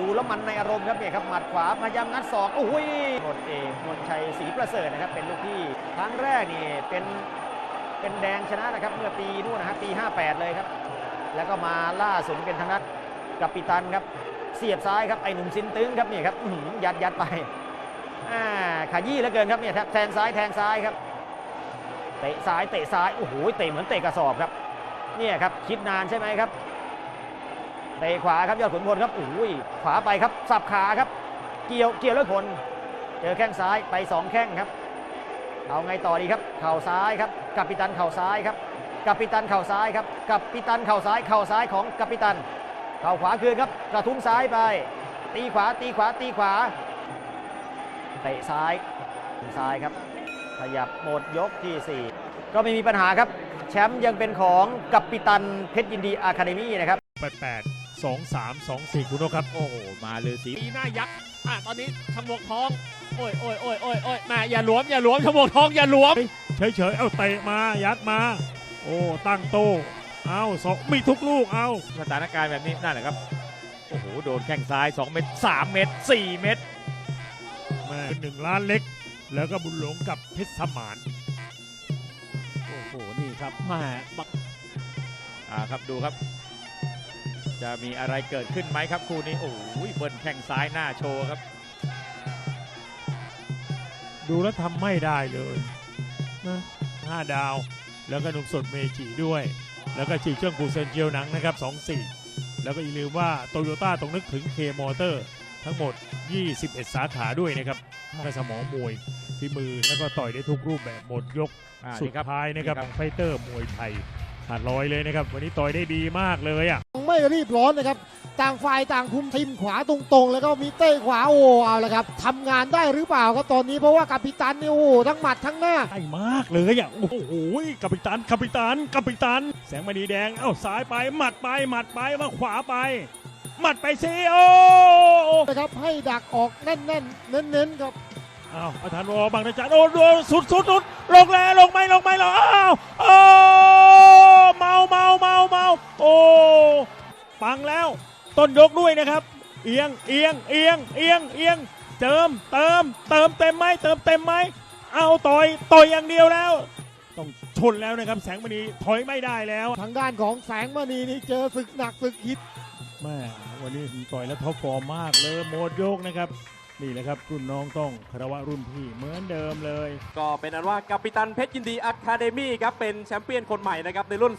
ดูแล้วมันในอารมณ์ครับเนี่ยครับหมัดขวาพยายามงัดศอกโอ้โหหมดเองมนชัยศรีประเสริฐนะครับเป็นลูกที่ครั้งแรกนี่เป็นเป็นแดงชนะนะครับ เมื่อปีนู่นนะครับปี 58 เลยครับ แล้วก็มาล่าสุดเป็นทางนัดกับปิตันครับ เสียบซ้ายครับไอ้หนุ่มซินตึงครับเนี่ยครับยัดยัดไปอ่าขยี้เหลือเกินครับเนี่ยครับแทงซ้ายแทงซ้ายครับเตะซ้ายเตะซ้ายโอ้โหเตะเหมือนเตะกระสอบครับเนี่ยครับคิดนานใช่ไหมครับ เตะขวาครับยอดขุนพลครับโอ้ยขวาไปครับสับขาครับ เกี่ยวเกี่ยวแล้วผล เจอแข้งซ้ายไปสองแข้งครับ เอาไงต่อดีครับเข่าซ้ายครับกัปปิตันเข่าซ้ายครับกัปปิตันเข่าซ้ายครับกัปปิตันเข่าซ้ายเข่าซ้ายของกัปปิตันเข่าขวาคืนครับกระทุ้งซ้ายไป ตีขวาตีขวาตีขวาเตะซ้ายซ้ายครับ ขยับหมดยกทีสี่4 ก็ไม่มีปัญหาครับ แชมป์ยังเป็นของกัปปิตันเพชรยินดีอะคาเดมี่นะครับ 88 23 24 คุณโนครับ โอ้โห มาเลยสีปีหน้ายักษ์อะตอนนี้ชมวกทอง โอ้ยโอ้ยโอ้ยโอ้ยโอ้ยแม่อย่าหลวม อย่าหลวมชมวกทอง อย่าหลวม เฉยๆ เอาเตะมา ยัดมา โอ้ ตั้งโต เอาสองมีทุกลูก เอา สถานการณ์แบบนี้ นั่นแหละครับ โอ้โห โดนแข้งซ้าย 2 เม็ด3เม็ด4เม็ดแม่หนึ่งล้านเล็ก แล้วก็บุญหลงกับเพชรสมาน โอ้โห นี่ครับแม่บักอ่าครับ ดูครับ จะมีอะไรเกิดขึ้นไหมครับคู่นี้ โอ้โหเบิ้ลแข้งซ้ายหน้าโชว์ครับ ดูแล้วทำไม่ได้เลยนะห้าดาว แล้วก็หนุ่มสดเมจิด้วย แล้วก็ฉีกเชื่องปูเซนเจียวหนังนะครับ2-4แล้วก็อย่าลืมว่าโตโยต้าต้องนึกถึงเคมอเตอร์ทั้งหมด 21 สาขาด้วยนะครับก็สมองมวยฝีมือแล้วก็ต่อยได้ทุกรูปแบบหมดยกอ่าสุดนี่ครับท้ายนะครับนี่ครับไฟเตอร์มวยไทยขาดลอยเลยนะครับ วันนี้ต่อยได้ดีมากเลยอะ ไม่รีบร้อนนะครับ ต่างฝ่ายต่างคุมทีมขวาตรงๆ แล้วก็มีเต้ขวาโอ้เอาละครับทำงานได้หรือเปล่าครับตอนนี้เพราะว่ากัปตันนี่โอ้ทั้งหมัดทั้งหน้าได้มากเลยอะโอ้โหกัปตันกัปตันกัปตัน แสงมณีแดงเอ้าซ้ายไปหมัดไปหมัดไปมาขวาไปหมัดไปสิโอ้นะครับให้ดักออกแน่นๆเน้นๆครับเอ้าวประธานวอบางระจันโอ้โดนสุดสุดสุดลงแล้วลงไม่ลงไม่ลง ต้นยกด้วยนะครับ เอียงเอียงเอียงเอียงเอียงเติมเติมเติมเต็มไหมเติมเต็มไหมเอาต่อยต่อยอย่างเดียวแล้ว ต้องชนแล้วนะครับ แสงมณีถอยไม่ได้แล้วทางด้านของแสงมณีนี่เจอศึกหนักศึกฮิตแม่วันนี้ผมต่อยแล้วท็อปฟอร์มมากเลยโหมดโยกนะครับนี่แหละครับรุ่นน้องต้องคารวะรุ่นพี่เหมือนเดิมเลย ก็เป็นอันว่ากัปตันเพชรยินดีอะคาเดมี่ครับเป็นแชมเปี้ยนคนใหม่นะครับในรุ่น